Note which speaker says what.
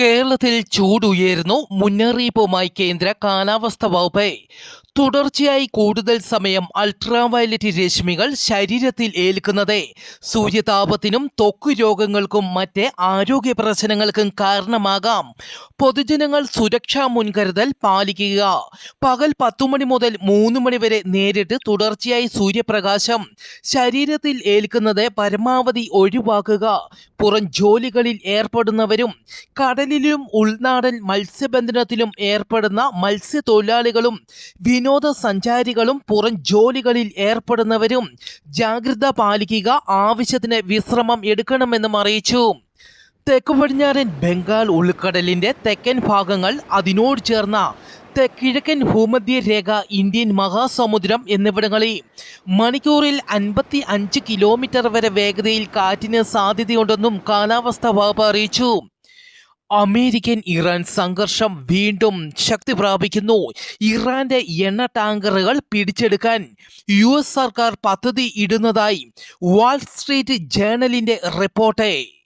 Speaker 1: കേരളത്തിൽ ചൂടുയരുന്നു. മുന്നറിയിപ്പുമായി കേന്ദ്ര കാലാവസ്ഥ വകുപ്പ്. തുടർച്ചയായി കൂടുതൽ സമയം അൾട്രാവയലറ്റ് രശ്മികൾ ശരീരത്തിൽ ഏൽക്കുന്നത്. സൂര്യതാപത്തിനും ത്വക്ക് രോഗങ്ങൾക്കും മറ്റ് ആരോഗ്യ പ്രശ്നങ്ങൾക്കും കാരണമാകാം. പൊതുജനങ്ങൾ സുരക്ഷാ മുൻകരുതൽ പാലിക്കുക. പകൽ പത്തു മണി മുതൽ മൂന്ന് മണി വരെ നേരിട്ട് തുടർച്ചയായി സൂര്യപ്രകാശം. ശരീരത്തിൽ ഏൽക്കുന്നത് പരമാവധി ഒഴിവാക്കുക. പുറം ജോലികളിൽ ഏർപ്പെടുന്നവരും കടലിലും ഉൾനാടൻ മത്സ്യബന്ധനത്തിലും ഏർപ്പെടുന്ന മത്സ്യത്തൊഴിലാളികളും വിനോദസഞ്ചാരികളും പുറം ജോലികളിൽ ഏർപ്പെടുന്നവരും ജാഗ്രത പാലിക്കുക ആവശ്യത്തിന് വിശ്രമം എടുക്കണമെന്നും അറിയിച്ചു. തെക്ക് പടിഞ്ഞാറൻ ബംഗാൾ ഉൾക്കടലിന്റെ തെക്കൻ ഭാഗങ്ങൾ അതിനോട് ചേർന്ന തെക്കിഴക്കൻ കിഴക്കൻ ഭൂമധ്യരേഖ ഇന്ത്യൻ മഹാസമുദ്രം എന്നിവിടങ്ങളിൽ മണിക്കൂറിൽ അൻപത്തി അഞ്ച് കിലോമീറ്റർ വരെ വേഗതയിൽ കാറ്റിന് സാധ്യതയുണ്ടെന്നും കാലാവസ്ഥാ വകുപ്പ് അറിയിച്ചു. അമേരിക്കൻ ഇറാൻ സംഘർഷം വീണ്ടും ശക്തി പ്രാപിക്കുന്നു. ഇറാന്റെ എണ്ണ ടാങ്കറുകൾ പിടിച്ചെടുക്കാൻ യു സർക്കാർ പദ്ധതി ഇടുന്നതായി വാൾസ്ട്രീറ്റ് ജേണലിന്റെ റിപ്പോർട്ട്.